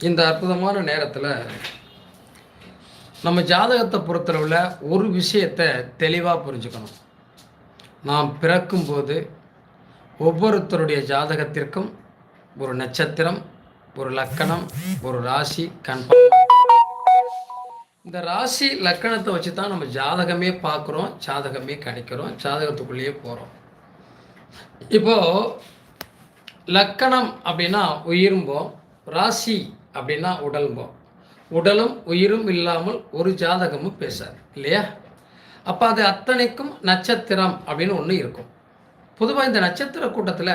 இந்த அற்புதமான நேரத்தில் நம்ம ஜாதகத்தை பொறுத்தளவில் ஒரு விஷயத்தை தெளிவாக புரிஞ்சுக்கணும். நாம் பிறக்கும்போது ஒவ்வொருத்தருடைய ஜாதகத்திற்கும் ஒரு நட்சத்திரம் ஒரு லக்கணம் ஒரு ராசி கன்ஃபார்ம் இந்த ராசி லக்கணத்தை வச்சு தான் நம்ம ஜாதகமே பார்க்குறோம் ஜாதகமே கணிக்கிறோம் ஜாதகத்துக்குள்ளேயே போகிறோம் இப்போது லக்கணம் அப்படின்னா உயிரும்போம் ராசி அப்படின்னா உடல்ம்போம் உடலும் உயிரும் இல்லாமல் ஒரு ஜாதகமும் பேசாது இல்லையா? அப்போ அது அத்தனைக்கும் நட்சத்திரம் அப்படின்னு ஒன்று இருக்கும். பொதுவாக இந்த நட்சத்திர கூட்டத்தில்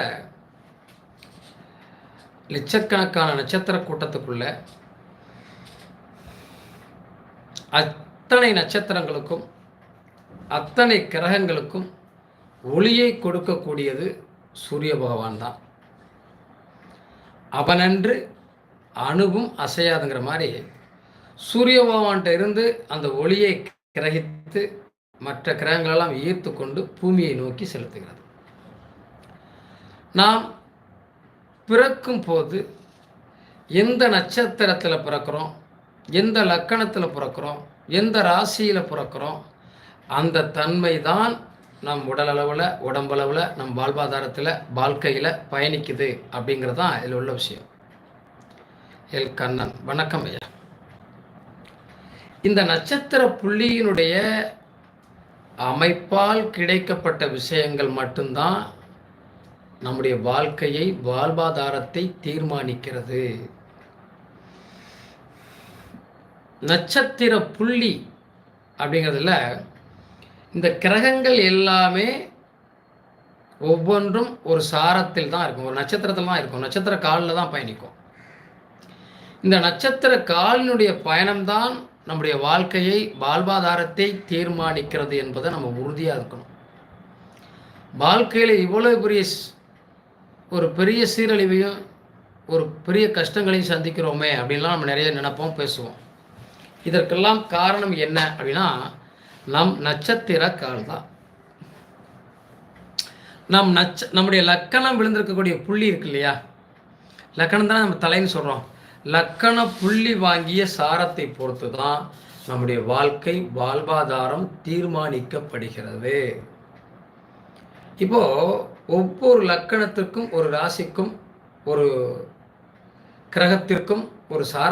லட்சக்கணக்கான நட்சத்திர கூட்டத்துக்குள்ள அத்தனை நட்சத்திரங்களுக்கும் அத்தனை கிரகங்களுக்கும் ஒளியை கொடுக்கக்கூடியது சூரிய பகவான் தான். அவனன்று அணுவும் அசையாதுங்கிற மாதிரி சூரிய பகவான்கிட்ட இருந்து அந்த ஒளியை கிரகித்து மற்ற கிரகங்களெல்லாம் ஈர்த்து கொண்டு பூமியை நோக்கி செலுத்துகிறது. நாம் பிறக்கும் போது எந்த நட்சத்திரத்தில் பிறக்கிறோம் எந்த லக்கணத்தில் பிறக்கிறோம் எந்த ராசியில் பிறக்கிறோம் அந்த தன்மை தான் நம் உடலளவில் உடம்பளவில் நம் வாழ்வாதாரத்தில் வாழ்க்கையில் பயணிக்குது அப்படிங்கிறது தான் இதில் உள்ள விஷயம். எல். கண்ணன். வணக்கம் ஐயா. இந்த நட்சத்திர புள்ளியினுடைய அமைப்பால் கிடைக்கப்பட்ட விஷயங்கள் மட்டும்தான் நம்முடைய வாழ்க்கையை வாழ்வாதாரத்தை தீர்மானிக்கிறது. நட்சத்திர புள்ளி அப்படிங்கிறதுல இந்த கிரகங்கள் எல்லாமே ஒவ்வொன்றும் ஒரு சாரத்தில் தான் இருக்கும். ஒரு நட்சத்திரத்தில் தான் இருக்கும். நட்சத்திர காலில் தான் பயணிக்கும். இந்த நட்சத்திர காலினுடைய பயணம்தான் நம்முடைய வாழ்க்கையை வாழ்வாதாரத்தை தீர்மானிக்கிறது என்பதை நம்ம உறுதியாக இருக்கணும். வாழ்க்கையில் இவ்வளோ பெரிய ஒரு பெரிய சீரழிவையும் ஒரு பெரிய கஷ்டங்களையும் சந்திக்கிறோமே அப்படின்லாம் நம்ம நிறைய நினைப்போம் பேசுவோம். இதற்கெல்லாம் காரணம் என்ன அப்படின்னா நம் நட்சத்திர கால் தான் நம் நட்ச நம்முடைய லக்கணம் விழுந்திருக்கக்கூடிய புள்ளி இருக்கு இல்லையா? லக்கணம் தானே நம்ம தலைன்னு சொல்கிறோம் லக்கண புள்ளி வாங்கிய சாரத்தை பொறுத்து தான் நம்முடைய வாழ்க்கை வாழ்வாதாரம் தீர்மானிக்கப்படுகிறது. இப்போ ஒவ்வொரு லக்கணத்திற்கும் ஒரு ராசிக்கும் ஒரு கிரகத்திற்கும் ஒரு சார